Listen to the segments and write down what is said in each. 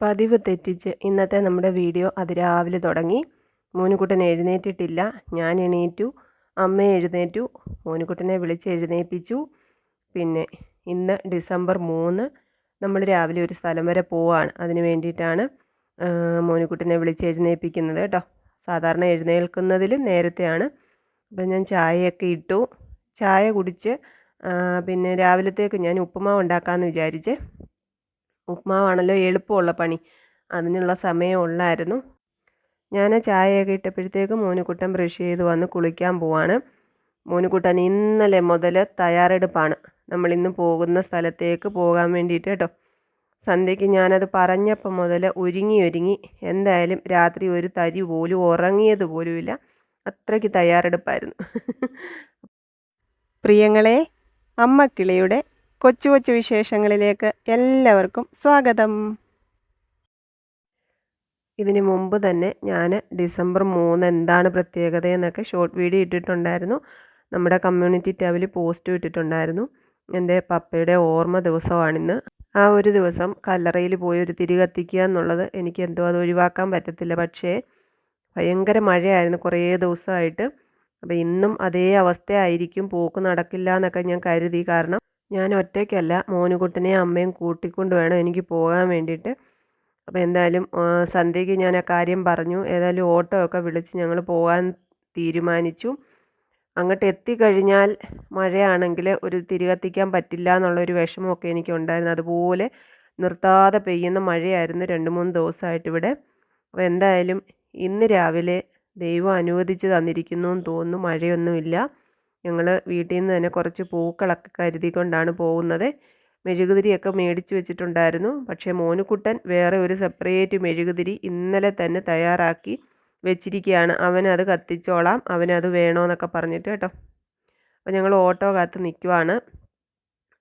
പതിവ് തെറ്റിച്ച് ഇന്നത്തെ നമ്മുടെ വീഡിയോ അതിരാവിലെ തുടങ്ങി. മോനുകുട്ടൻ എഴുന്നേറ്റിട്ടില്ല. ഞാൻ എണീറ്റു. അമ്മ എഴുന്നേറ്റു. മോനുകുട്ടനെ വിളിച്ച് എഴുന്നേൽപ്പിച്ചു പിന്നെ ഇന്ന് ഡിസംബർ മൂന്ന്. നമ്മൾ രാവിലെ ഒരു സ്ഥലം വരെ പോവാണ്. അതിന് വേണ്ടിയിട്ടാണ് മോനുകുട്ടനെ വിളിച്ച് എഴുന്നേൽപ്പിക്കുന്നത് കേട്ടോ. സാധാരണ എഴുന്നേൽക്കുന്നതിൽ നേരത്തെയാണ്. അപ്പം ഞാൻ ചായയൊക്കെ ഇട്ടു. ചായ കുടിച്ച് പിന്നെ രാവിലത്തേക്ക് ഞാൻ ഉപ്പുമാവ് ഉണ്ടാക്കാമെന്ന് വിചാരിച്ചേ ഉപ്മാവാണല്ലോ എളുപ്പമുള്ള പണി. അതിനുള്ള സമയം ഉള്ളായിരുന്നു. ഞാൻ ചായയൊക്കെ ഇട്ടപ്പോഴത്തേക്ക് മോനുകുട്ടൻ ബ്രഷ് ചെയ്ത് വന്ന് കുളിക്കാൻ പോവാണ്. മോനുകുട്ടൻ ഇന്നലെ മുതൽ തയ്യാറെടുപ്പാണ്. നമ്മൾ ഇന്ന് പോകുന്ന സ്ഥലത്തേക്ക് പോകാൻ വേണ്ടിയിട്ട് കേട്ടോ. സന്ധ്യയ്ക്ക് ഞാനത് പറഞ്ഞപ്പം മുതൽ ഒരുങ്ങി ഒരുങ്ങി എന്തായാലും രാത്രി ഒരു തരി പോലും ഉറങ്ങിയത് പോലുമില്ല. അത്രയ്ക്ക് തയ്യാറെടുപ്പായിരുന്നു. പ്രിയങ്ങളെ അമ്മ കിളിയുടെ കൊച്ചു കൊച്ചു വിശേഷങ്ങളിലേക്ക് എല്ലാവർക്കും സ്വാഗതം. ഇതിനു മുമ്പ് തന്നെ ഞാൻ ഡിസംബർ മൂന്ന് എന്താണ് പ്രത്യേകത എന്നൊക്കെ ഷോർട്ട് വീഡിയോ ഇട്ടിട്ടുണ്ടായിരുന്നു. നമ്മുടെ കമ്മ്യൂണിറ്റി ടാബിൽ പോസ്റ്റ് ഇട്ടിട്ടുണ്ടായിരുന്നു. എന്റെ പപ്പയുടെ ഓർമ്മ ദിവസമാണിന്ന്. ആ ഒരു ദിവസം കല്ലറയിൽ പോയി ഒരു തിരി കത്തിക്കുക എന്നുള്ളത് എനിക്ക് എന്തോ അത് ഒഴിവാക്കാൻ പറ്റത്തില്ല. പക്ഷേ ഭയങ്കര മഴയായിരുന്നു കുറേ ദിവസമായിട്ട്. അപ്പോൾ ഇന്നും അതേ അവസ്ഥയായിരിക്കും. പോക്ക് നടക്കില്ല എന്നൊക്കെ ഞാൻ കരുതി. കാരണം ഞാൻ ഒറ്റയ്ക്കല്ല. മോനുകുട്ടനെ അമ്മയും കൂട്ടിക്കൊണ്ട് വേണം എനിക്ക് പോകാൻ വേണ്ടിയിട്ട്. അപ്പോൾ എന്തായാലും സന്ധ്യയ്ക്ക് ഞാൻ ആ കാര്യം പറഞ്ഞു. ഏതായാലും ഓട്ടോ ഒക്കെ വിളിച്ച് ഞങ്ങൾ പോകാൻ തീരുമാനിച്ചു. അങ്ങോട്ട് എത്തിക്കഴിഞ്ഞാൽ മഴയാണെങ്കിൽ ഒരു തിരികത്തിക്കാൻ പറ്റില്ല എന്നുള്ളൊരു വിഷമമൊക്കെ എനിക്ക് ഉണ്ടായിരുന്നു അതുപോലെ നിർത്താതെ പെയ്യുന്ന മഴയായിരുന്നു രണ്ട് മൂന്ന് ദിവസമായിട്ട് ഇവിടെ. അപ്പോൾ എന്തായാലും ഇന്ന് രാവിലെ ദൈവം അനുവദിച്ച് തന്നിരിക്കുന്നു എന്ന് തോന്നുന്നു. മഴയൊന്നുമില്ല. ഞങ്ങൾ വീട്ടിൽ നിന്ന് തന്നെ കുറച്ച് പൂക്കളൊക്കെ കരുതിക്കൊണ്ടാണ് പോകുന്നത്. മെഴുകുതിരിയൊക്കെ മേടിച്ചു വെച്ചിട്ടുണ്ടായിരുന്നു. പക്ഷേ മോനുക്കുട്ടൻ വേറെ ഒരു സെപ്പറേറ്റ് മെഴുകുതിരി ഇന്നലെ തന്നെ തയ്യാറാക്കി വെച്ചിരിക്കുകയാണ്. അവനത് കത്തിച്ചോളാം. അവനത് വേണമെന്നൊക്കെ പറഞ്ഞിട്ട് കേട്ടോ. അപ്പോൾ ഞങ്ങൾ ഓട്ടോ കാത്ത് നിൽക്കുവാണ്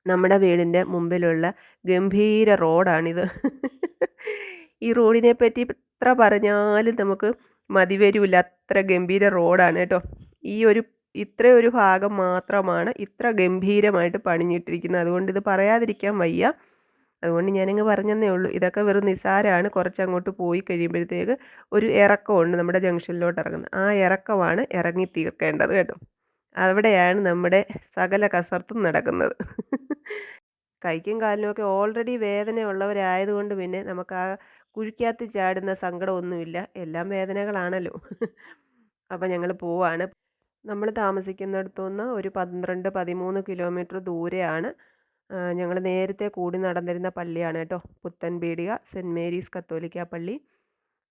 നമ്മുടെ വീടിന്റെ മുമ്പിലുള്ള ഗംഭീര റോഡാണിത്. ഈ റോഡിനെ പറ്റി എത്ര പറഞ്ഞാലും നമുക്ക് മതിവരില്ല അത്ര ഗംഭീര റോഡാണ് കേട്ടോ. ഈ ഒരു ഇത്ര ഒരു ഭാഗം മാത്രമാണ് ഇത്ര ഗംഭീരമായിട്ട് പണിഞ്ഞിട്ടിരിക്കുന്നത്. അതുകൊണ്ട് ഇത് പറയാതിരിക്കാൻ വയ്യ. അതുകൊണ്ട് ഞാനങ്ങ് പറഞ്ഞതേ ഉള്ളൂ. ഇതൊക്കെ വെറും നിസാരമാണ് കുറച്ച് അങ്ങോട്ട് പോയി കഴിയുമ്പോഴത്തേക്ക് ഒരു ഇറക്കമുണ്ട് നമ്മുടെ ജംഗ്ഷനിലോട്ട് ഇറങ്ങുന്നത്. ആ ഇറക്കമാണ് ഇറങ്ങി തീർക്കേണ്ടത് കേട്ടോ. അവിടെയാണ് നമ്മുടെ സകല കസർത്തും നടക്കുന്നത്. കൈക്കും കാലിനും ഒക്കെ ഓൾറെഡി വേദന ഉള്ളവരായതുകൊണ്ട് പിന്നെ നമുക്ക് ആ കുഴിക്കകത്ത് ചാടുന്ന സങ്കടമൊന്നുമില്ല. എല്ലാം വേദനകളാണല്ലോ. അപ്പം ഞങ്ങൾ പോവാണ്. നമ്മൾ താമസിക്കുന്നിടത്തു നിന്ന് ഒരു പന്ത്രണ്ട് പതിമൂന്ന് കിലോമീറ്റർ ദൂരെയാണ് ഞങ്ങൾ നേരത്തെ കൂടി നടന്നിരുന്ന പള്ളിയാണ് കേട്ടോ പുത്തൻപീടിക സെന്റ് മേരീസ് കത്തോലിക്ക പള്ളി.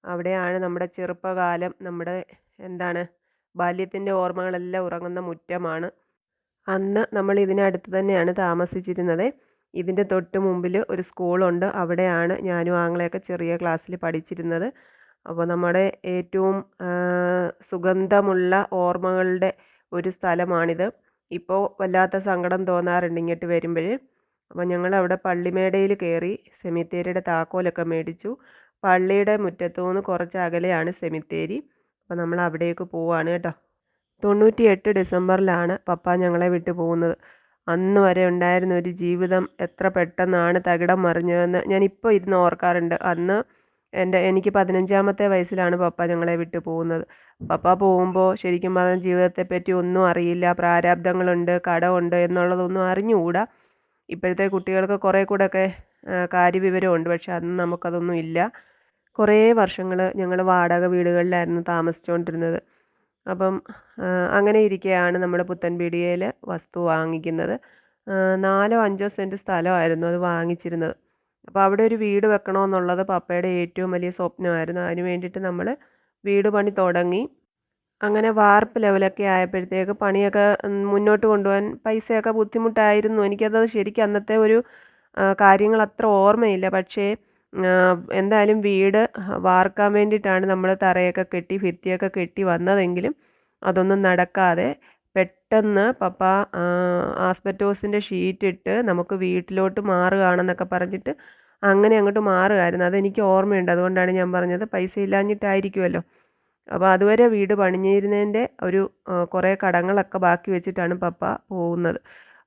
അവിടെയാണ് നമ്മുടെ ചെറുപ്പകാലം നമ്മുടെ എന്താണ് ബാല്യത്തിന്റെ ഓർമ്മകളെല്ലാം ഉറങ്ങുന്ന മുറ്റമാണ്. അന്ന് നമ്മൾ ഇതിനടുത്ത് തന്നെയാണ് താമസിച്ചിരുന്നത്. ഇതിന്റെ തൊട്ട് മുമ്പിൽ ഒരു സ്കൂളുണ്ട് അവിടെയാണ് ഞാനും ആങ്ങളെയൊക്കെ ചെറിയ ക്ലാസ്സിൽ പഠിച്ചിരുന്നത്. അപ്പോൾ നമ്മുടെ ഏറ്റവും സുഗന്ധമുള്ള ഓർമ്മകളുടെ ഒരു സ്ഥലമാണിത്. ഇപ്പോൾ വല്ലാത്ത സങ്കടം തോന്നാറുണ്ട് ഇങ്ങോട്ട് വരുമ്പോൾ അപ്പോൾ ഞങ്ങൾ അവിടെ പള്ളിമേടയിൽ കയറി സെമിത്തേരിയുടെ താക്കോലൊക്കെ മേടിച്ചു. പള്ളിയുടെ മുറ്റത്തു നിന്ന് കുറച്ച് അകലെയാണ് സെമിത്തേരി. അപ്പോൾ നമ്മൾ അവിടേക്ക് പോവാണ് കേട്ടോ. തൊണ്ണൂറ്റി എട്ട് ഡിസംബറിലാണ് പപ്പ ഞങ്ങളെ വിട്ടു പോകുന്നത്. അന്ന് വരെ ഉണ്ടായിരുന്ന ഒരു ജീവിതം എത്ര പെട്ടെന്നാണ് തകിടം മറിഞ്ഞതെന്ന് ഞാനിപ്പോൾ ഇരുന്ന് ഓർക്കാറുണ്ട്. അന്ന് എന്റെ എനിക്ക് പതിനഞ്ചാമത്തെ വയസ്സിലാണ് പപ്പ ഞങ്ങളെ വിട്ടു പോകുന്നത്. പപ്പ പോകുമ്പോൾ ശരിക്കും പറഞ്ഞാൽ ജീവിതത്തെപ്പറ്റി ഒന്നും അറിയില്ല. പ്രാരാബ്ദങ്ങളുണ്ട് കടമുണ്ട് എന്നുള്ളതൊന്നും അറിഞ്ഞുകൂടാ. ഇപ്പോഴത്തെ കുട്ടികൾക്ക് കുറേ കൂടെയൊക്കെ കാര്യവിവരമുണ്ട്. പക്ഷെ അന്ന് നമുക്കതൊന്നും ഇല്ല. കുറേ വർഷങ്ങൾ ഞങ്ങൾ വാടക വീടുകളിലായിരുന്നു താമസിച്ചുകൊണ്ടിരുന്നത്. അപ്പം അങ്ങനെ ഇരിക്കെയാണ് നമ്മൾ പുത്തൻപീടികയിൽ വസ്തു വാങ്ങിക്കുന്നത്. നാലോ അഞ്ചോ സെന്റ് സ്ഥലമായിരുന്നു അത് വാങ്ങിച്ചിരുന്നത്. അപ്പോൾ അവിടെ ഒരു വീട് വെക്കണമെന്നുള്ളത് പപ്പയുടെ ഏറ്റവും വലിയ സ്വപ്നമായിരുന്നു. അതിന് വേണ്ടിയിട്ട് നമ്മൾ വീട് പണി തുടങ്ങി. അങ്ങനെ വാർപ്പ് ലെവലൊക്കെ ആയപ്പോഴത്തേക്ക് പണിയൊക്കെ മുന്നോട്ട് കൊണ്ടുപോകാൻ പൈസയൊക്കെ ബുദ്ധിമുട്ടായിരുന്നു. എനിക്കത് ശരിക്കും അന്നത്തെ ഒരു കാര്യങ്ങൾ അത്ര ഓർമ്മയില്ല. പക്ഷേ എന്തായാലും വീട് വാർക്കാൻ വേണ്ടിയിട്ടാണ് നമ്മൾ തറയൊക്കെ കെട്ടി ഭിത്തിയൊക്കെ കെട്ടി വന്നതെങ്കിലും അതൊന്നും നടക്കാതെ പെട്ടെന്ന് പപ്പ ആസ്പെറ്റോസിന്റെ ഷീറ്റ് ഇട്ട് നമുക്ക് വീട്ടിലോട്ട് മാറുകയാണെന്നൊക്കെ പറഞ്ഞിട്ട് അങ്ങനെ അങ്ങോട്ട് മാറുകയായിരുന്നു. അതെനിക്ക് ഓർമ്മയുണ്ട്. അതുകൊണ്ടാണ് ഞാൻ പറഞ്ഞത് പൈസ ഇല്ലാഞ്ഞിട്ടായിരിക്കുമല്ലോ അപ്പോൾ അതുവരെ വീട് പണിഞ്ഞിരുന്നതിന്റെ ഒരു കുറേ കടങ്ങളൊക്കെ ബാക്കി വെച്ചിട്ടാണ് പപ്പ പോകുന്നത്.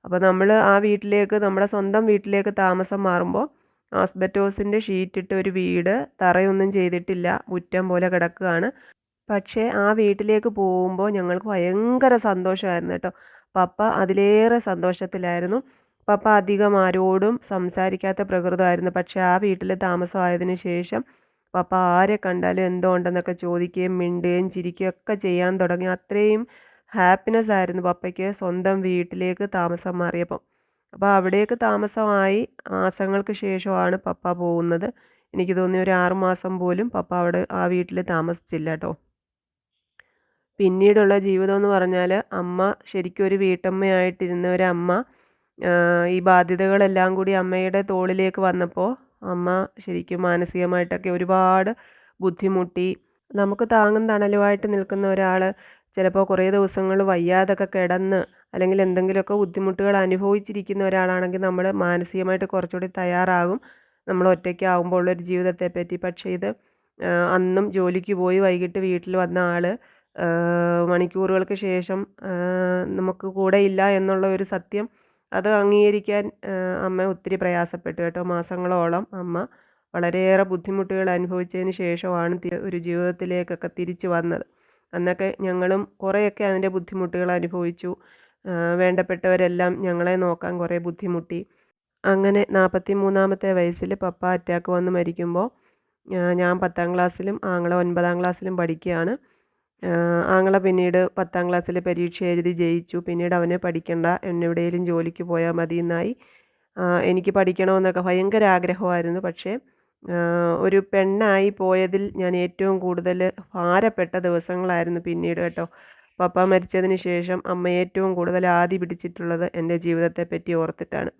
അപ്പോൾ നമ്മൾ ആ വീട്ടിലേക്ക് നമ്മുടെ സ്വന്തം വീട്ടിലേക്ക് താമസം മാറുമ്പോൾ ആസ്ബറ്റോസിന്റെ ഷീറ്റിട്ട് ഒരു വീട് തറയൊന്നും ചെയ്തിട്ടില്ല. മുറ്റം പോലെ കിടക്കുകയാണ്. പക്ഷേ ആ വീട്ടിലേക്ക് പോകുമ്പോൾ ഞങ്ങൾക്ക് ഭയങ്കര സന്തോഷമായിരുന്നു കേട്ടോ. പപ്പ അതിലേറെ സന്തോഷത്തിലായിരുന്നു. പപ്പ അധികം ആരോടും സംസാരിക്കാത്ത പ്രകൃതമായിരുന്നു. പക്ഷേ ആ വീട്ടിൽ താമസമായതിനു ശേഷം പപ്പ ആരെ കണ്ടാലും എന്തോ ഉണ്ടെന്നൊക്കെ ചോദിക്കുകയും മിണ്ടുകയും ചിരിക്കുകയും ഒക്കെ ചെയ്യാൻ തുടങ്ങി. അത്രയും ഹാപ്പിനെസ് ആയിരുന്നു പപ്പയ്ക്ക് സ്വന്തം വീട്ടിലേക്ക് താമസം മാറിയപ്പം അപ്പോൾ അവിടേക്ക് താമസമായി മാസങ്ങൾക്ക് ശേഷമാണ് പപ്പ പോകുന്നത്. എനിക്ക് തോന്നി ഒരു ആറുമാസം പോലും പപ്പ അവിടെ ആ വീട്ടിൽ താമസിച്ചില്ല കേട്ടോ. പിന്നീടുള്ള ജീവിതം എന്ന് പറഞ്ഞാൽ അമ്മ ശരിക്കും ഒരു വീട്ടമ്മയായിട്ടിരുന്ന അമ്മ ഈ ബാധ്യതകളെല്ലാം കൂടി അമ്മയുടെ തോളിലേക്ക് വന്നപ്പോൾ അമ്മ ശരിക്കും മാനസികമായിട്ടൊക്കെ ഒരുപാട് ബുദ്ധിമുട്ടി. നമുക്ക് താങ്ങും തണലുമായിട്ട് നിൽക്കുന്ന ഒരാൾ ചിലപ്പോൾ കുറേ ദിവസങ്ങൾ വയ്യാതൊക്കെ കിടന്ന് അല്ലെങ്കിൽ എന്തെങ്കിലുമൊക്കെ ബുദ്ധിമുട്ടുകൾ അനുഭവിച്ചിരിക്കുന്ന ഒരാളാണെങ്കിൽ നമ്മൾ മാനസികമായിട്ട് കുറച്ചുകൂടി തയ്യാറാകും. നമ്മൾ ഒറ്റയ്ക്കാവുമ്പോൾ ഉള്ളൊരു ജീവിതത്തെ പറ്റി പക്ഷേ ഇത് അന്നും ജോലിക്ക് പോയി വൈകിട്ട് വീട്ടിൽ വന്ന ആൾ മണിക്കൂറുകൾക്ക് ശേഷം നമുക്ക് കൂടെ ഇല്ല എന്നുള്ള ഒരു സത്യം അത് അംഗീകരിക്കാൻ അമ്മ ഒത്തിരി പ്രയാസപ്പെട്ടു കേട്ടോ. മാസങ്ങളോളം അമ്മ വളരെയേറെ ബുദ്ധിമുട്ടുകൾ അനുഭവിച്ചതിന് ശേഷമാണ് ഒരു ജീവിതത്തിലേക്കൊക്കെ തിരിച്ചു വന്നത്. അന്നൊക്കെ ഞങ്ങളും കുറേയൊക്കെ അതിന്റെ ബുദ്ധിമുട്ടുകൾ അനുഭവിച്ചു. വേണ്ടപ്പെട്ടവരെല്ലാം ഞങ്ങളെ നോക്കാൻ കുറേ ബുദ്ധിമുട്ടി. അങ്ങനെ നാൽപ്പത്തി മൂന്നാമത്തെ വയസ്സിൽ പപ്പ അറ്റാക്ക് വന്ന് മരിക്കുമ്പോൾ ഞാൻ പത്താം ക്ലാസ്സിലും ആങ്ങളെ ഒൻപതാം ക്ലാസ്സിലും പഠിക്കുകയാണ്. ആങ്ങള പിന്നീട് പത്താം ക്ലാസ്സിൽ പരീക്ഷ എഴുതി ജയിച്ചു. പിന്നീട് അവന് പഠിക്കണ്ട എന്നെവിടെയെങ്കിലും ജോലിക്ക് പോയാൽ മതി എന്നായി എനിക്ക് പഠിക്കണമെന്നൊക്കെ ഭയങ്കര ആഗ്രഹമായിരുന്നു. പക്ഷേ ഒരു പെണ്ണായി പോയതിൽ ഞാൻ ഏറ്റവും കൂടുതൽ ഭാരപ്പെട്ട ദിവസങ്ങളായിരുന്നു പിന്നീട് കേട്ടോ. പപ്പ മരിച്ചതിന് ശേഷം അമ്മ ഏറ്റവും കൂടുതൽ ആദി പിടിച്ചിട്ടുള്ളത് എന്റെ ജീവിതത്തെ പറ്റി ഓർത്തിട്ടാണ്.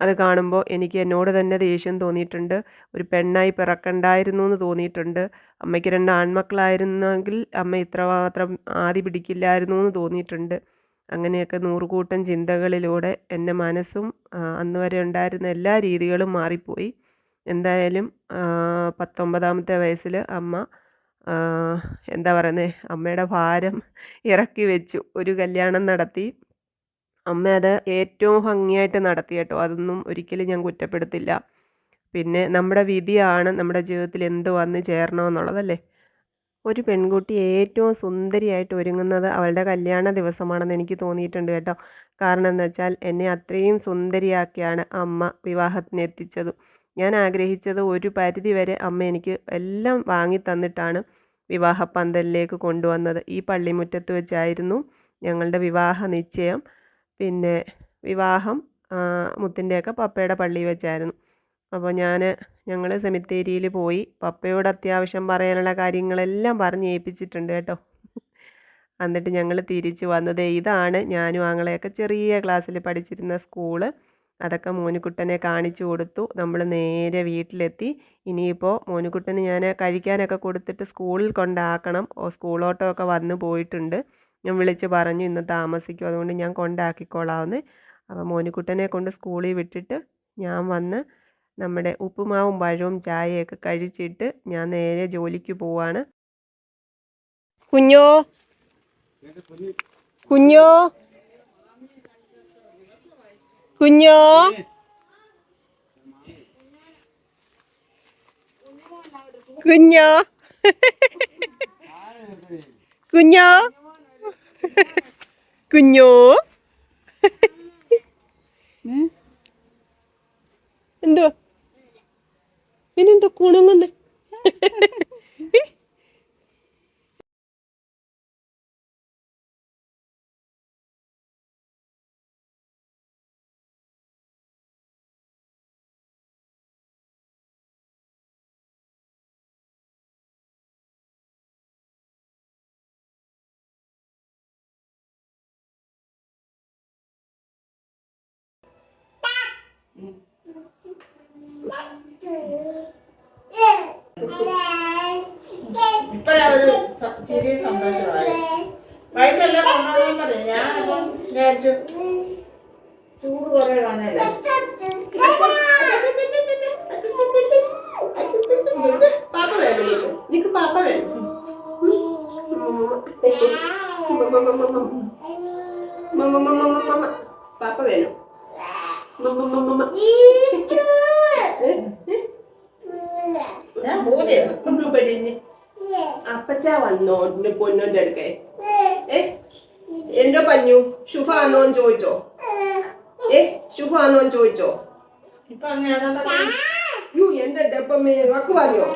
അത് കാണുമ്പോൾ എനിക്ക് എന്നോട് തന്നെ ദേഷ്യം തോന്നിയിട്ടുണ്ട്. ഒരു പെണ്ണായി പിറക്കണ്ടായിരുന്നു എന്ന് തോന്നിയിട്ടുണ്ട്. അമ്മയ്ക്ക് രണ്ട് ആൺമക്കളായിരുന്നെങ്കിൽ അമ്മ ഇത്രമാത്രം ആദി പിടിക്കില്ലായിരുന്നു എന്ന് തോന്നിയിട്ടുണ്ട്. അങ്ങനെയൊക്കെ നൂറുകൂട്ടം ചിന്തകളിലൂടെ എന്റെ മനസ്സും അന്ന് വരെ ഉണ്ടായിരുന്ന എല്ലാ രീതികളും മാറിപ്പോയി. എന്തായാലും പത്തൊമ്പതാമത്തെ വയസ്സിൽ അമ്മ എന്താ പറയുന്നത് അമ്മയുടെ ഭാരം ഇറക്കി വെച്ചു. ഒരു കല്യാണം നടത്തി. അമ്മ അത് ഏറ്റവും ഭംഗിയായിട്ട് നടത്തി കേട്ടോ. അതൊന്നും ഒരിക്കലും ഞാൻ കുറ്റപ്പെടുത്തില്ല. പിന്നെ നമ്മുടെ വിധിയാണ് നമ്മുടെ ജീവിതത്തിൽ എന്ത് വന്ന് ചേരണമെന്നുള്ളതല്ലേ? ഒരു പെൺകുട്ടി ഏറ്റവും സുന്ദരിയായിട്ട് ഒരുങ്ങുന്നത് അവളുടെ കല്യാണ ദിവസമാണെന്ന് എനിക്ക് തോന്നിയിട്ടുണ്ട് കേട്ടോ. കാരണം എന്ന് വെച്ചാൽ എന്നെ അത്രയും സുന്ദരിയാക്കിയാണ് അമ്മ വിവാഹത്തിന് എത്തിച്ചതും. ഞാൻ ആഗ്രഹിച്ചത് ഒരു പരിധി വരെ അമ്മ എനിക്ക് എല്ലാം വാങ്ങി തന്നിട്ടാണ് വിവാഹ പന്തലിലേക്ക് കൊണ്ടുവന്നത്. ഈ പള്ളിമുറ്റത്ത് വെച്ചായിരുന്നു ഞങ്ങളുടെ വിവാഹ നിശ്ചയം. പിന്നെ വിവാഹം മുത്തിന്റെയൊക്കെ പപ്പയുടെ പള്ളി വെച്ചായിരുന്നു. അപ്പോൾ ഞാൻ ഞങ്ങൾ സെമിത്തേരിയിൽ പോയി പപ്പയോട് അത്യാവശ്യം പറയാനുള്ള കാര്യങ്ങളെല്ലാം പറഞ്ഞ് ഏൽപ്പിച്ചിട്ടുണ്ട് കേട്ടോ. എന്നിട്ട് ഞങ്ങൾ തിരിച്ചു വന്നത് ഇതാണ്. ഞാനും ആങ്ങളെയൊക്കെ ചെറിയ ക്ലാസ്സിൽ പഠിച്ചിരുന്ന സ്കൂൾ. അതൊക്കെ മോനുകുട്ടനെ കാണിച്ചു കൊടുത്തു. നമ്മൾ നേരെ വീട്ടിലെത്തി. ഇനിയിപ്പോൾ മോനുകുട്ടന് ഞാൻ കഴിക്കാനൊക്കെ കൊടുത്തിട്ട് സ്കൂളിൽ കൊണ്ടാക്കണം. സ്കൂൾ ഓട്ടോ ഒക്കെ വന്നു പോയിട്ടുണ്ട്. ഞാൻ വിളിച്ച് പറഞ്ഞു ഇന്ന് താമസിക്കും. അതുകൊണ്ട് ഞാൻ കൊണ്ടാക്കിക്കോളാമെന്ന് അപ്പോൾ മോനിക്കുട്ടനെ കൊണ്ട് സ്കൂളിൽ വിട്ടിട്ട് ഞാൻ വന്ന് നമ്മുടെ ഉപ്പുമാവും പഴവും ചായയൊക്കെ കഴിച്ചിട്ട് ഞാൻ നേരെ ജോലിക്ക് പോവാണ്. കുഞ്ഞോ? കുഞ്ഞോ? കുഞ്ഞോ? കുഞ്ഞോ? കുഞ്ഞോ? കുഞ്ഞോ? എന്തോ പിന്നെന്തോ കുണുങ്ങുന്നേ? ഇപ്പഴൊരു ചെറിയ സന്തോഷമായി വയസ്സെല്ലാം കൊണ്ടുപോകാൻ പറഞ്ഞു ഞാൻ അപ്പം വിചാരിച്ചു ചൂട് കുറെ വന്നല്ലേ പാപ്പ വേണം നിനക്ക് പാപ്പ അപ്പച്ച വന്നോ? എന്റെ പൊന്നോന്റെ അടുക്കെ. ഏ? എന്തോ പഞ്ഞു? ശുഭാന്നോന്ന് ചോദിച്ചോ? ഏ? ചോദിച്ചോ ഇപ്പൊ അങ്ങനെ ഏതാണ്ട് യു എന്റെ ഡപ്പമ്മേ വക്ക് പറഞ്ഞോ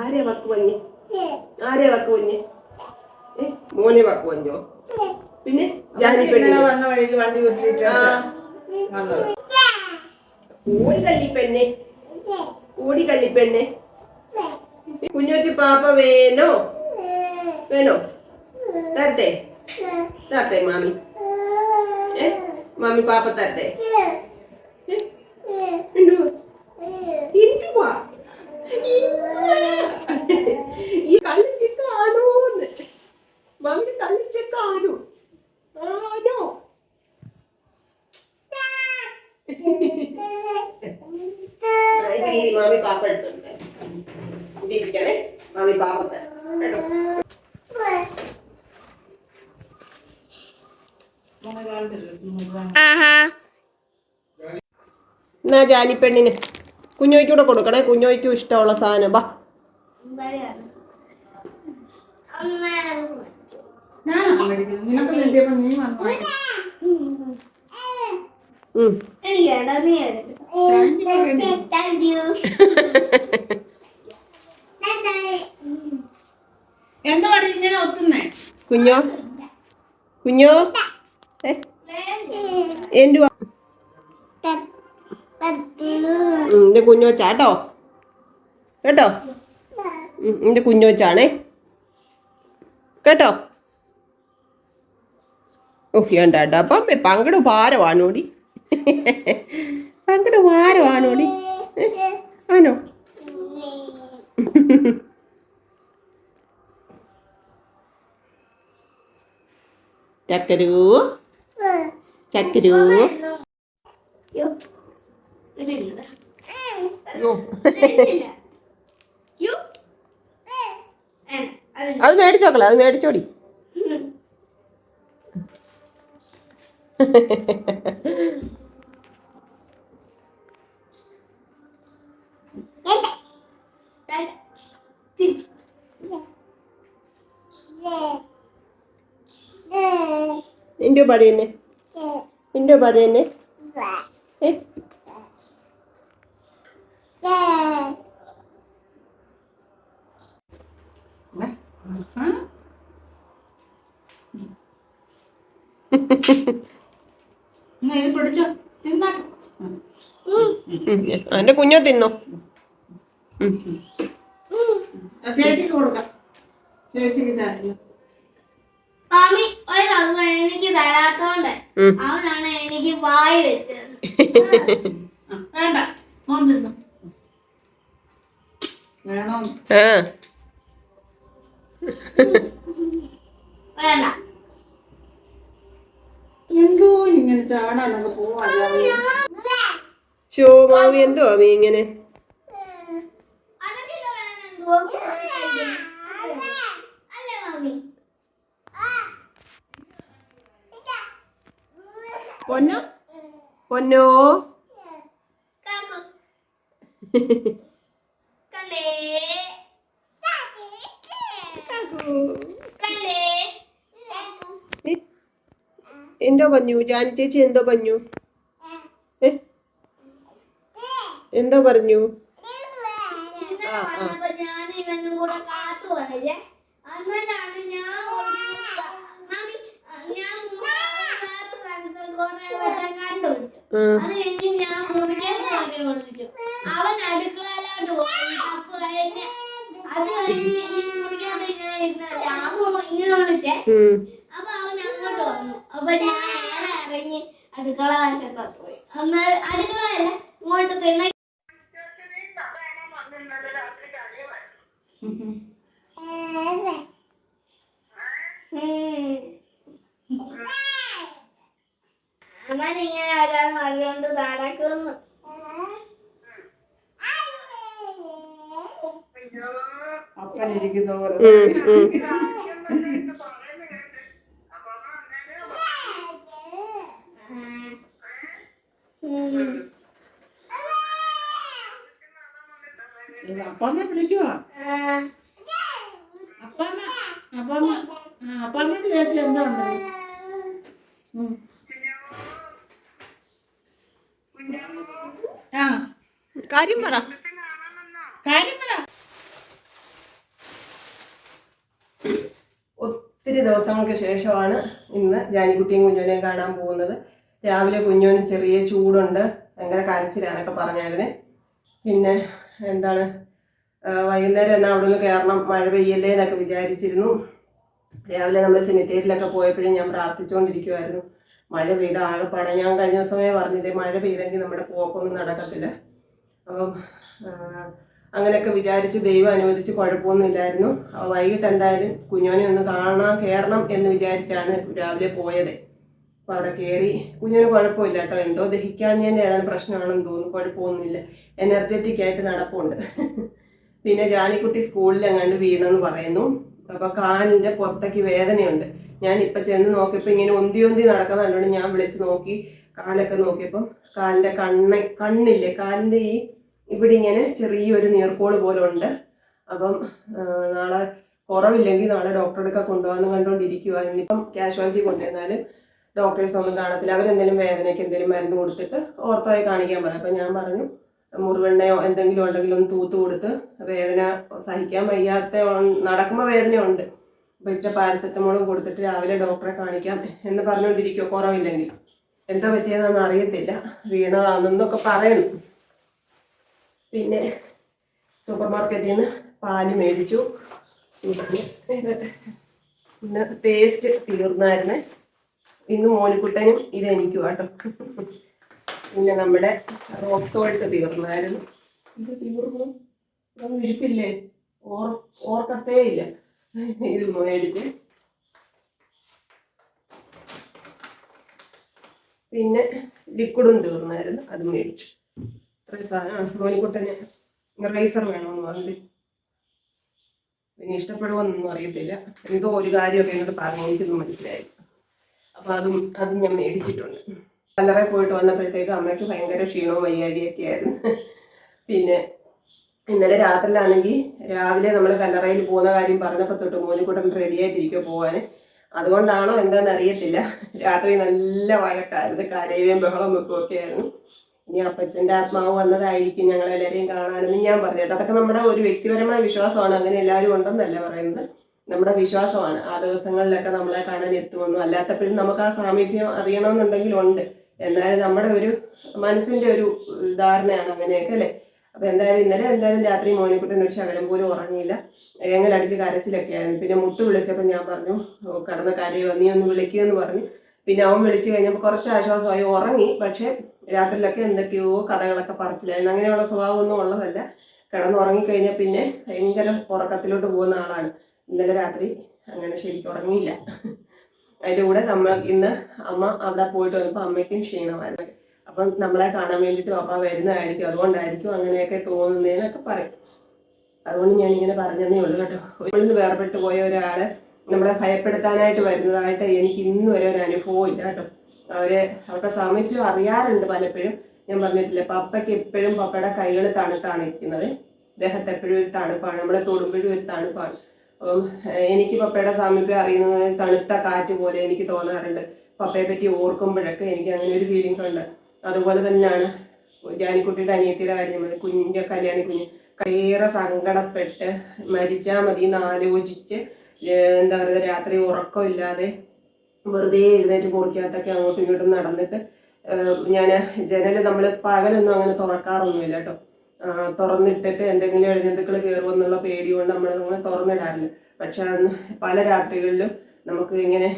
ആരെ വക്ക് പഞ്ഞ് ആരെ വക്ക് പഞ്ഞ് ഏ? മോനെ വക്ക് പഞ്ഞോ പിന്നെ വന്ന വഴിക്ക് വണ്ടി വിട്ടിട്ട് ഓടി കല്ലിപ്പെണ്ണെ ഓടി കല്ലിപ്പെണ്ണെ കുഞ്ഞോച്ചി പാപ്പ വേനോ വേനോ തരട്ടെ. തരട്ടെ മാമി. ഏ? മാമി പാപ്പ തരട്ടെ? ഈ കളിച്ചെക്കാണോന്ന് മാമി കളിച്ചെക്കാണോ ആണോ? ഈ മാമി പാപ്പ എടുത്തുണ്ട് മാമി പാപ്പത്തെ എന്നാ ജാനിപ്പെണ്ണിന് കുഞ്ഞോയ്ക്കൂടെ കൊടുക്കണേ. കുഞ്ഞോയ്ക്കും ഇഷ്ടമുള്ള സാധനം. ബാ ഉം. നിനക്ക് നീ എന്താ പടി ഇങ്ങനെ ഒത്തുന്നേ? കുഞ്ഞോ? കുഞ്ഞോ? എന്തുവാ? എന്റെ കുഞ്ഞോച്ചാട്ടോ കേട്ടോ. എന്റെ കുഞ്ഞോച്ചാണേ കേട്ടോ? ഓ ഉണ്ടാട്ടോ അപ്പം പങ്കെടു ഭാരമാണോടി പങ്കട് വാരോ ആണോടി ആണോ? ചക്കരു. ചക്കരു. അത് മേടിച്ചോക്കളെ അത് മേടിച്ചോടി എന്റെ പടി തന്നെ. നിന്റെ പടി തന്നെ. എന്റെ കുഞ്ഞോ തിന്നോ? ചേച്ചിക്ക് കൊടുക്കാം. ചേച്ചിക്ക് തരില്ല മാമി ഒരു തവണ എനിക്ക് തരാത്തോണ്ട് അവനാണ് എനിക്ക് വായി വെച്ചത്. ആ, വേണ്ട. മോൻ തിന്നു. വേണോ? ആ. വേണ്ട. എന്തോ ഇങ്ങനെ ചാടാനൊക്കെ പോവാ. ഷോ മാമി എന്തോ മാമി ഇങ്ങനെ അതൊക്കെ വേണെന്തോ അല്ലേ മാമി പൊന്നോ? പൊന്നു? എന്തോ പറഞ്ഞു ജാനി ചേച്ചി എന്തോ പറഞ്ഞു എന്തോ പറഞ്ഞു? ഞാൻ ഇവനും കൂടെ കാത്തു ഞാൻ വേറെ സ്ഥലത്ത് കുറെ വട്ടം കണ്ടുപിടിച്ചു. അത് കഴിഞ്ഞ് ഞാൻ മുറിക്കാൻ വേണ്ടി വിളിച്ചു അവൻ അടുക്കളയിലോട്ട് പോയി. അപ്പൊ എന്നെ അത് കഴിഞ്ഞ് ഈ മുറിക്കാതെ ഇങ്ങനെ ഇരുന്നല്ലേ അമ്മ ഇങ്ങനെ വിളിച്ചേ. അപ്പൊ അവൻ അങ്ങോട്ട് വന്നു. അപ്പൊ ഞാൻ നേരെ ഇറങ്ങി അടുക്കള വശത്തോട്ട് പോയി. അന്ന് അടുക്കളയല്ല ഇങ്ങോട്ട് തിണ്ണ അമ്മ ഇങ്ങനെ ഒരാൾ നല്ലോണ്ട് നടക്കുന്നു. അപ്പനിരിക്കുന്ന പോലെ. അപ്പാമ്മ വിളിക്കുക അപ്പാമ്മ അപ്പാമ്മ അപ്പാമ്മ ചേച്ചി എന്തുണ്ട് ഒത്തിരി ശേഷമാണ് ഇന്ന് ജാനിക്കുട്ടിയും കുഞ്ഞോനെയും കാണാൻ പോകുന്നത്. രാവിലെ കുഞ്ഞോന് ചെറിയ ചൂടുണ്ട്. ഭയങ്കര കരച്ചിലാണൊക്കെ പറഞ്ഞായിരുന്നു. പിന്നെ എന്താണ്? വൈകുന്നേരം എന്നാൽ അവിടെ നിന്ന് കയറണം മഴ പെയ്യല്ലേ എന്നൊക്കെ വിചാരിച്ചിരുന്നു. രാവിലെ നമ്മൾ സെമിത്തേരിയിലൊക്കെ പോയപ്പോഴും ഞാൻ പ്രാർത്ഥിച്ചുകൊണ്ടിരിക്കുമായിരുന്നു മഴ പെയ്ത ആകെപ്പാടെ ഞാൻ കഴിഞ്ഞ ദിവസമേ പറഞ്ഞില്ലേ മഴ പെയ്തെങ്കിൽ നമ്മുടെ പോക്കൊന്നും നടക്കത്തില്ല. അപ്പം അങ്ങനെയൊക്കെ വിചാരിച്ചു ദൈവം അനുവദിച്ച് കുഴപ്പമൊന്നുമില്ലായിരുന്നു. വൈകിട്ട് എന്തായാലും കുഞ്ഞോനെ ഒന്ന് കാണാൻ കയറണം എന്ന് വിചാരിച്ചാണ് രാവിലെ പോയത്. അപ്പോൾ അവിടെ കയറി കുഞ്ഞിന് കുഴപ്പമില്ല കേട്ടോ. എന്തോ ദഹിക്കാൻ ദഹിക്കാഞ്ഞതിന്റെ ഏതാണ് പ്രശ്നമാണെന്ന് തോന്നുന്നു. കുഴപ്പമൊന്നുമില്ല. എനർജറ്റിക് ആയിട്ട് നടപ്പുണ്ട്. പിന്നെ ജാനിക്കുട്ടി സ്കൂളിൽ എങ്ങാണ്ട് വീണെന്ന് പറയുന്നു. അപ്പോൾ കാലിന്റെ പുറത്തേക്ക് വേദനയുണ്ട്. ഞാൻ ഇപ്പം ചെന്ന് നോക്കിയപ്പോൾ ഇങ്ങനെ ഒന്തി ഒന്തി നടക്കുന്ന കണ്ടുകൊണ്ട് ഞാൻ വിളിച്ച് നോക്കി കാലൊക്കെ നോക്കിയപ്പം കാലിന്റെ കണ്ണ് കണ്ണില്ലേ? കാലിന്റെ ഈ ഇവിടെ ഇങ്ങനെ ചെറിയൊരു നീർക്കോൾ പോലെ ഉണ്ട് അപ്പം നാളെ കുറവില്ലെങ്കിൽ നാളെ ഡോക്ടറെടുക്ക കൊണ്ടുപോകാന്ന് കണ്ടുകൊണ്ടിരിക്കുക ഇന്നിപ്പം കാഷ്വാലിറ്റി കൊണ്ടുവന്നാലും ഡോക്ടേഴ്സ് ഒന്നും കാണത്തില്ല. അവരെന്തെങ്കിലും വേദനയ്ക്ക് എന്തെങ്കിലും മരുന്ന് കൊടുത്തിട്ട് ഓർത്തോയി കാണിക്കാൻ പറയും അപ്പം ഞാൻ പറഞ്ഞു മുറിവെണ്ണയോ എന്തെങ്കിലും ഉണ്ടെങ്കിൽ ഒന്ന് തൂത്ത് കൊടുത്ത് വേദന സഹിക്കാൻ വയ്യാത്ത നടക്കുമ്പോൾ വേദനയുണ്ട്. അപ്പോൾ ഇച്ചിരി പാരസെറ്റമോളും കൊടുത്തിട്ട് രാവിലെ ഡോക്ടറെ കാണിക്കാം എന്ന് പറഞ്ഞുകൊണ്ടിരിക്കുമോ കുറവില്ലെങ്കിൽ. എന്താ പറ്റിയതെന്ന് അറിയത്തില്ല. വീണതാണെന്നൊക്കെ പറയണം. പിന്നെ സൂപ്പർ മാർക്കറ്റിൽ നിന്ന് പാൽ മേടിച്ചു. പിന്നെ പേസ്റ്റ് തീർന്നായിരുന്നു. ഇന്ന് മോനിക്കുട്ടനും ഇത് എനിക്കും കേട്ടോ പിന്നെ നമ്മുടെ റോക്ക് സോൾട്ട് തീർന്നായിരുന്നു. ഇത് തീർന്നു. ഇതൊന്നും ഇരിപ്പില്ലേ? ഓർ ഓർക്കത്തേ ഇല്ല. ഇത് മേടിച്ച്. പിന്നെ ലിക്വിഡും തീർന്നായിരുന്നു. അത് മേടിച്ചു. മോനിക്കുട്ടന് റൈസർ വേണമെന്ന് പറഞ്ഞിട്ട്. ഇനി ഇഷ്ടപ്പെടുമെന്നൊന്നും അറിയത്തില്ല. എന്തോ ഒരു കാര്യമൊക്കെ എന്നോട് പറഞ്ഞു എനിക്കൊന്നും മനസ്സിലായി. അപ്പൊ അതും അതും ഞാൻ മേടിച്ചിട്ടുണ്ട്. കല്ലറെ പോയിട്ട് വന്നപ്പോഴത്തേക്ക് അമ്മയ്ക്ക് ഭയങ്കര ക്ഷീണവും വയ്യാടിയൊക്കെ ആയിരുന്നു. പിന്നെ ഇന്നലെ രാത്രിയിലാണെങ്കിൽ രാവിലെ നമ്മൾ കല്ലറയിൽ പോകുന്ന കാര്യം പറഞ്ഞപ്പോൾ തൊട്ട് മോനിക്കൂട്ടം ആയിട്ടിരിക്കുക പോകാൻ അതുകൊണ്ടാണോ എന്താണെന്ന് അറിയത്തില്ല. രാത്രി നല്ല വഴക്കായിരുന്നു. കരയുകയും ബഹളം വെക്കുകയൊക്കെ ആയിരുന്നു. ഇനി അപ്പച്ചന്റെ ആത്മാവ് വന്നതായിരിക്കും ഞങ്ങൾ എല്ലാവരെയും കാണാനെന്ന് ഞാൻ പറഞ്ഞു അതൊക്കെ നമ്മുടെ ഒരു വ്യക്തിപരമായ വിശ്വാസമാണ്. അങ്ങനെ എല്ലാവരും ഉണ്ടെന്നല്ല പറയുന്നത്? നമ്മുടെ വിശ്വാസമാണ്. ആ ദിവസങ്ങളിലൊക്കെ നമ്മളെ കാണാൻ എത്തുമെന്നും അല്ലാത്തപ്പോഴും നമുക്ക് ആ സാമീപ്യം അറിയണമെന്നുണ്ടെങ്കിൽ ഉണ്ട്. എന്നാലും നമ്മുടെ ഒരു മനസ്സിന്റെ ഒരു ധാരണയാണ് അങ്ങനെയൊക്കെ അല്ലേ? അപ്പൊ എന്തായാലും ഇന്നലെ എന്തായാലും രാത്രി മോനിക്കുട്ടൻ ഒരു ശകലം പോലും ഉറങ്ങിയില്ല. ഏങ്ങലടിച്ച് കരച്ചിലൊക്കെ ആയിരുന്നു. പിന്നെ മുത്ത് വിളിച്ചപ്പോൾ ഞാൻ പറഞ്ഞു കടന്ന കാര്യം നീ ഒന്ന് വിളിക്കുക എന്ന് പറഞ്ഞു. പിന്നെ അവൻ വിളിച്ചു കഴിഞ്ഞപ്പോൾ കുറച്ച് ആശ്വാസമായി. ഉറങ്ങി. പക്ഷെ രാത്രിയിലൊക്കെ എന്തൊക്കെയോ കഥകളൊക്കെ പറച്ചിലായിരുന്നു അങ്ങനെയുള്ള സ്വഭാവമൊന്നും ഉള്ളതല്ല. കിടന്നുറങ്ങിക്കഴിഞ്ഞാൽ പിന്നെ ഭയങ്കര ഉറക്കത്തിലോട്ട് പോകുന്ന ആളാണ്. ഇന്നലെ രാത്രി അങ്ങനെ ശരിക്കും ഉറങ്ങിയില്ല. അതിന്റെ കൂടെ നമ്മൾ ഇന്ന് അമ്മ അവിടെ പോയിട്ട് വന്നപ്പോൾ അമ്മയ്ക്കും ക്ഷീണമായിരുന്നു. അപ്പം നമ്മളെ കാണാൻ വേണ്ടിയിട്ട് അപ്പ വരുന്നതായിരിക്കും. അതുകൊണ്ടായിരിക്കും അങ്ങനെയൊക്കെ തോന്നുന്നതെന്നൊക്കെ പറയും. അതുകൊണ്ട് ഞാൻ ഇങ്ങനെ പറഞ്ഞതേ ഉള്ളൂ കേട്ടോ. ഒരു നിന്ന് വേർപെട്ട് പോയ ഒരാളെ നമ്മളെ ഭയപ്പെടുത്താനായിട്ട് വരുന്നതായിട്ട് എനിക്ക് ഇന്നും ഒരു അനുഭവം ഇല്ല കേട്ടോ. അവർ അവരുടെ സാമീപ്യം അറിയാറുണ്ട് പലപ്പോഴും. ഞാൻ പറഞ്ഞിട്ടില്ല പപ്പയ്ക്ക് എപ്പോഴും പപ്പയുടെ കൈകൾ തണുത്താണ് ഇരിക്കുന്നത്. ദേഹത്ത് എപ്പോഴും ഒരു തണുപ്പാണ് നമ്മളെ തൊടുമ്പോഴും ഒരു തണുപ്പാണ്. അപ്പം എനിക്ക് പപ്പയുടെ സാമീപ്യം അറിയുന്നത് തണുത്ത കാറ്റ് പോലെ എനിക്ക് തോന്നാറുണ്ട്. പപ്പയെ പറ്റി ഓർക്കുമ്പോഴൊക്കെ എനിക്ക് അങ്ങനെ ഒരു ഫീലിങ്സ് ഉണ്ട്. അതുപോലെ തന്നെയാണ് ജാനിക്കുട്ടിയുടെ അനിയത്തിയുടെ കാര്യം കുഞ്ഞിന്റെ കല്യാണി കുഞ്ഞ് ഏറെ സങ്കടപ്പെട്ട് മരിച്ചാൽ മതി എന്ന് ആലോചിച്ച് എന്താ പറയുക രാത്രി ഉറക്കമില്ലാതെ വെറുതെ എഴുന്നേറ്റ് മുറിക്കകത്തൊക്കെ അങ്ങോട്ടും ഇങ്ങോട്ടും നടന്നിട്ട് ഞാൻ ജനൽ നമ്മൾ പകലൊന്നും അങ്ങനെ തുറക്കാറൊന്നുമില്ല കേട്ടോ. തുറന്നിട്ടിട്ട് എന്തെങ്കിലും എഴുന്നേറ്റുകൾ കയറുമെന്നുള്ള പേടി കൊണ്ട് നമ്മൾ അങ്ങനെ തുറന്നിടാറില്ല. പക്ഷെ പല രാത്രികളിലും നമുക്ക് ഇങ്ങനെ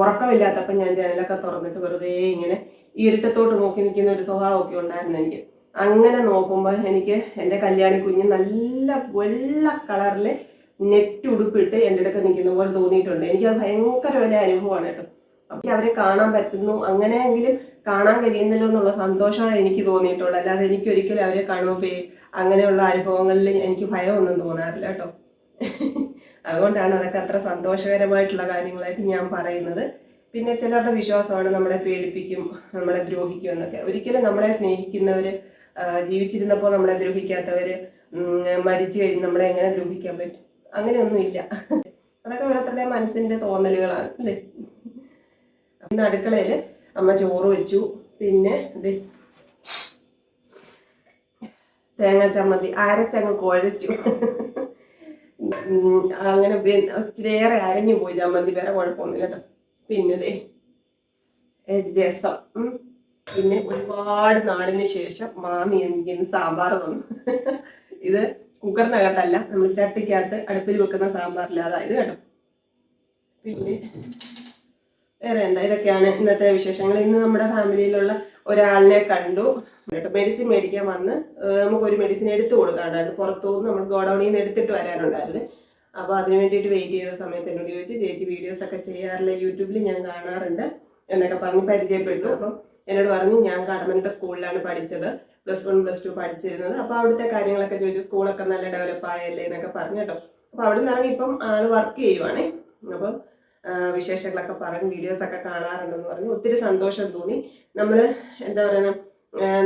ഉറക്കമില്ലാത്തപ്പോൾ ഞാൻ ജനലൊക്കെ തുറന്നിട്ട് വെറുതെ ഇങ്ങനെ ഇരുട്ടത്തോട്ട് നോക്കി നിൽക്കുന്ന ഒരു സ്വഭാവമൊക്കെ ഉണ്ടായിരുന്നു എനിക്ക്. അങ്ങനെ നോക്കുമ്പോൾ എനിക്ക് എന്റെ കല്യാണി കുഞ്ഞ് നല്ല വെള്ള കളറിൽ നെറ്റ് ഉടുപ്പിട്ട് എന്റെ അടുക്ക നിൽക്കുന്ന പോലെ തോന്നിയിട്ടുണ്ട്. അത് ഭയങ്കര വലിയ അനുഭവമാണ് കേട്ടോ. അപ്പം അവരെ കാണാൻ പറ്റുന്നു. അങ്ങനെയെങ്കിലും കാണാൻ കഴിയുന്നല്ലോ എന്നുള്ള സന്തോഷമാണ് എനിക്ക് തോന്നിയിട്ടുള്ളത്. അല്ലാതെ എനിക്ക് ഒരിക്കലും അവരെ കാണുമ്പോൾ അങ്ങനെയുള്ള അനുഭവങ്ങളിൽ എനിക്ക് ഭയമൊന്നും തോന്നാറില്ല കേട്ടോ. അതുകൊണ്ടാണ് അതൊക്കെ അത്ര സന്തോഷകരമായിട്ടുള്ള കാര്യങ്ങളായിട്ട് ഞാൻ പറയുന്നത്. പിന്നെ ചിലരുടെ വിശ്വാസമാണ് നമ്മളെ പേടിപ്പിക്കും നമ്മളെ ദ്രോഹിക്കും എന്നൊക്കെ. ഒരിക്കലും നമ്മളെ സ്നേഹിക്കുന്നവർ ജീവിച്ചിരുന്നപ്പോൾ നമ്മളെ ദ്രോഹിക്കാത്തവർ മരിച്ചു കഴിഞ്ഞ് നമ്മളെ എങ്ങനെ ദ്രോഹിക്കാൻ പറ്റും? അങ്ങനെയൊന്നുമില്ല. അതൊക്കെ ഓരോരുത്തരുടെ മനസ്സിന്റെ തോന്നലുകളാണ് അല്ലേ? ഇന്ന് അടുക്കളയിൽ അമ്മ ചോറ് വെച്ചു. പിന്നെ ഇത് തേങ്ങ ചമ്മന്തി അരച്ചങ്ങ് കുഴച്ചു. അങ്ങനെ ഒത്തിരിയേറെ അരഞ്ഞു പോയി ചമ്മന്തി. വേറെ കുഴപ്പമൊന്നുമില്ല കേട്ടോ. പിന്നെ ദേ ഏ, രസം. പിന്നെ ഒരുപാട് നാളിന് ശേഷം മാമി എനിക്ക് സാമ്പാർ തന്നു. ഇത് കുക്കറിനകത്തല്ല നമ്മൾ ചട്ടിക്കകത്ത് അടുപ്പിൽ വെക്കുന്ന സാമ്പാറില്ല അതായത് കേട്ടോ പിന്നെ വേറെ എന്താ? ഇതൊക്കെയാണ് ഇന്നത്തെ വിശേഷങ്ങൾ. ഇന്ന് നമ്മുടെ ഫാമിലിയിലുള്ള ഒരാളിനെ കണ്ടു. മെഡിസിൻ മേടിക്കാൻ വന്ന് നമുക്ക് ഒരു മെഡിസിൻ എടുത്തു കൊടുക്കാണ്ടായിരുന്നു പുറത്തുനിന്ന് നമ്മൾ ഗോഡൌണിൽ നിന്ന് എടുത്തിട്ട് വരാനുണ്ടായിരുന്നു. അപ്പോൾ അതിന് വേണ്ടിയിട്ട് വെയിറ്റ് ചെയ്ത സമയത്ത് എന്നോട് ചോദിച്ചു ചേച്ചി വീഡിയോസ് ഒക്കെ ചെയ്യാറില്ല? യൂട്യൂബിൽ ഞാൻ കാണാറുണ്ട്. എന്നൊക്കെ പറഞ്ഞ് പരിചയപ്പെട്ടു. അപ്പം എന്നോട് പറഞ്ഞു ഞാൻ കടമനിട്ട സ്കൂളിലാണ് പഠിച്ചത്. പ്ലസ് വൺ പ്ലസ് ടു പഠിച്ചിരുന്നത്. അപ്പോൾ അവിടുത്തെ കാര്യങ്ങളൊക്കെ ചോദിച്ചു. സ്കൂളൊക്കെ നല്ല ഡെവലപ്പ് ആയല്ലേ എന്നൊക്കെ പറഞ്ഞു കേട്ടോ. അപ്പോൾ അവിടെ നിന്ന് ഇറങ്ങി ഇപ്പം ആൾ വർക്ക് ചെയ്യുവാണേ. അപ്പം വിശേഷങ്ങളൊക്കെ പറഞ്ഞ് വീഡിയോസ് ഒക്കെ കാണാറുണ്ടെന്ന് പറഞ്ഞു. ഒത്തിരി സന്തോഷം തോന്നി. നമ്മൾ എന്താ പറയുക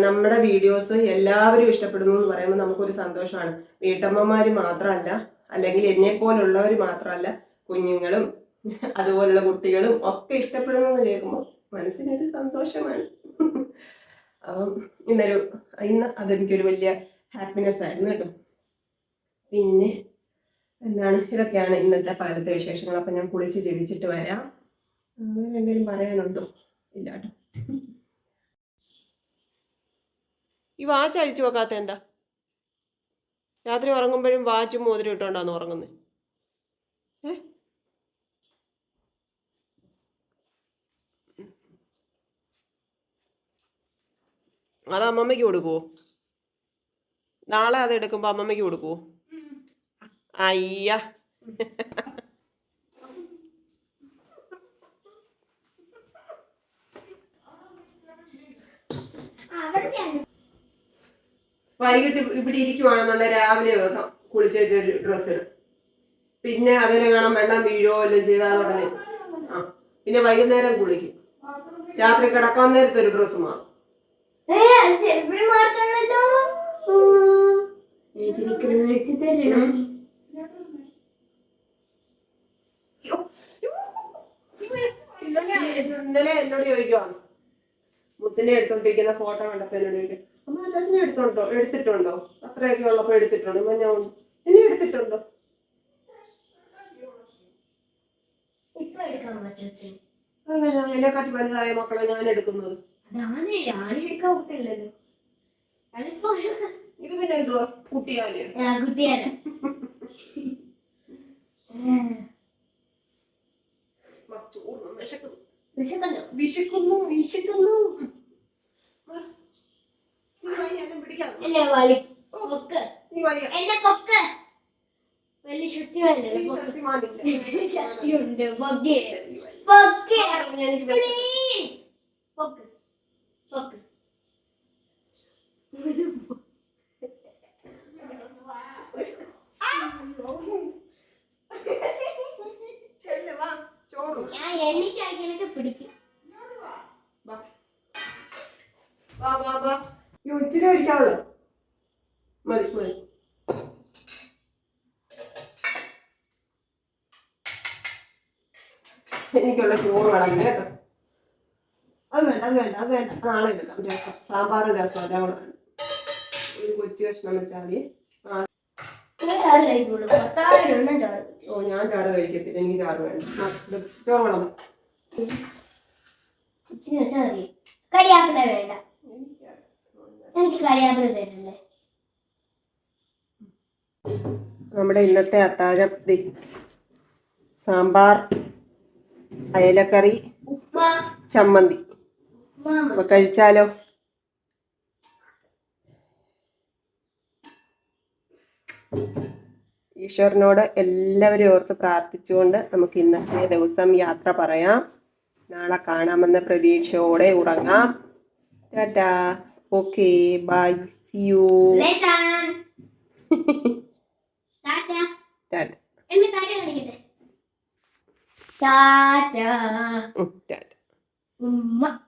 നമ്മുടെ വീഡിയോസ് എല്ലാവരും ഇഷ്ടപ്പെടുന്നു എന്ന് പറയുമ്പോൾ നമുക്കൊരു സന്തോഷമാണ്. വീട്ടമ്മമാർ മാത്രമല്ല അല്ലെങ്കിൽ എന്നെ പോലുള്ളവർ മാത്രമല്ല കുഞ്ഞുങ്ങളും അതുപോലുള്ള കുട്ടികളും ഒക്കെ ഇഷ്ടപ്പെടുന്നു എന്ന് കേൾക്കുമ്പോൾ മനസ്സിനൊരു സന്തോഷമാണ്. ഇന്നൊരു ഇന്ന് അതെനിക്കൊരു വലിയ ഹാപ്പിനെസ് ആയിരുന്നു കേട്ടോ. പിന്നെ എന്താണ് ഇതൊക്കെയാണ് ഇന്നത്തെ പാലത്തെ വിശേഷങ്ങൾ. അപ്പം ഞാൻ കുളിച്ച് ജപിച്ചിട്ട് വരാം. എന്തെങ്കിലും പറയാനുണ്ടോ? ഇല്ല കേട്ടോ. ഈ വാച്ച് അഴിച്ചു വെക്കാത്ത എന്താ? രാത്രി ഉറങ്ങുമ്പോഴും വാച്ചും മോതിരം ഇട്ടോണ്ടാന്ന് ഉറങ്ങുന്നത് ഏ? അത് അമ്മമ്മയ്ക്ക് കൊടുക്കുവോ നാളെ അത് എടുക്കുമ്പോൾ അമ്മമ്മയ്ക്ക് കൊടുക്കുവോ അയ്യ. വൈകിട്ട് ഇവിടെ ഇരിക്കുവാണെന്നുണ്ടെങ്കിൽ രാവിലെ വേണം കുളിച്ച് വെച്ച ഡ്രസ്സ് ഇടും. പിന്നെ അതിനെ കാണാൻ വെള്ളം വീഴോ എല്ലാം ചെയ്താൽ ഉടനെ. ആ പിന്നെ വൈകുന്നേരം കുളിക്കും. രാത്രി കിടക്കാൻ നേരത്തെ ഒരു ഡ്രസ്സ് മാറും ഏ, അത് ചെരുപ്പിന് മാറ്റമല്ലോ എനിക്ക് മേടിച്ചു തരണം. ഇന്നലെ എന്നോട് ചോദിക്കുവാണ് മുത്തിനെ എടുത്തോണ്ടിരിക്കുന്ന ഫോട്ടോ കണ്ടപ്പോ എന്നോട് ചോദിക്കും അമ്മ അച്ചാച്ചനെ എടുത്തോണ്ടോ? എടുത്തിട്ടുണ്ടോ? അത്രയൊക്കെ ഉള്ളപ്പോ എടുത്തിട്ടുണ്ട്? ഇപ്പൊ ഞാൻ എന്നെ എടുത്തിട്ടുണ്ടോ? ഇപ്പൊ എടുക്കാൻ പറ്റത്തില്ല. അങ്ങനെ എന്നെക്കാട്ടി വലുതായ മക്കളെ ഞാൻ എടുക്കുന്നത്. അതിപ്പോ ഒരു ഇത് പിന്നെ കുട്ടിയാൽ. വിശക്കുന്നു. വിശക്കുന്നു. വിശക്കുന്നു. വയ്യ, എന്നെ വലി? പൊക്ക്. എന്നെ വലിയ ശക്തി വേണ്ടല്ലോ ഈ പൊക്ക്. പൊക്ക് ഞാൻ എനിക്ക് എണ്ണിക്കാക്കിനൊക്കെ പിടിക്കും വാ. വാ, വാ. ഈ കഴിക്കാവുള്ളൂ മതി മതി എനിക്കുള്ള ചോറ് കളഞ്ഞു കേട്ടോ അത് വേണ്ട അത് വേണ്ട അത് വേണ്ട നാളെ എടുക്കാം. രസം സാമ്പാറും രസം എല്ലാം കൂടെ ഒരു കൊച്ചു കഷ്ണം വെച്ചാൽ മതി ഓ ഞാൻ ചാറ് കഴിക്കത്തില്ല. എനിക്ക് ചാറ് വേണ്ട. ചോറ് വേണം. കരിയാപ്പില എനിക്ക് കരിയാപ്പില തരില്ലേ നമ്മുടെ ഇന്നത്തെ അത്താഴം സാമ്പാർ അയലക്കറി ചമ്മന്തി. അപ്പൊ കഴിച്ചാലോ? ഈശ്വരനോട് എല്ലാവരും ഓർത്ത് പ്രാർത്ഥിച്ചുകൊണ്ട് നമുക്ക് ഇന്നത്തെ ദിവസം യാത്ര പറയാം. നാളെ കാണാമെന്ന പ്രതീക്ഷയോടെ ഉറങ്ങാം. Tata. Okay bye. See you tata. Tata. ഉമ്മ.